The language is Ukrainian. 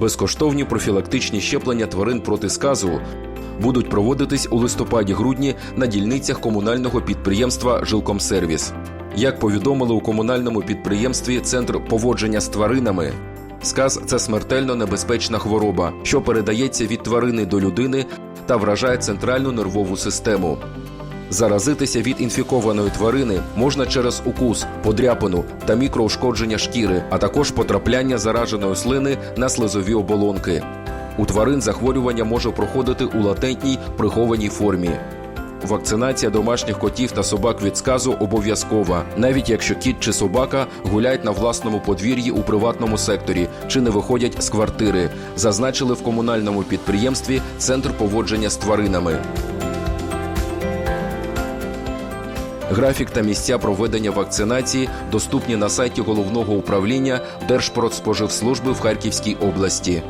Безкоштовні профілактичні щеплення тварин проти сказу будуть проводитись у листопаді-грудні на дільницях комунального підприємства Жилкомсервіс. Як повідомили у комунальному підприємстві Центр поводження з тваринами, сказ це смертельно небезпечна хвороба, що передається від тварини до людини та вражає центральну нервову систему. Заразитися від інфікованої тварини можна через укус, подряпину та мікроушкодження шкіри, а також потрапляння зараженої слини на слизові оболонки. У тварин захворювання може проходити у латентній прихованій формі. Вакцинація домашніх котів та собак від сказу обов'язкова, навіть якщо кіт чи собака гуляють на власному подвір'ї у приватному секторі чи не виходять з квартири, зазначили в комунальному підприємстві Центр поводження з тваринами. Графік та місця проведення вакцинації доступні на сайті головного управління Держпродспоживслужби в Харківській області.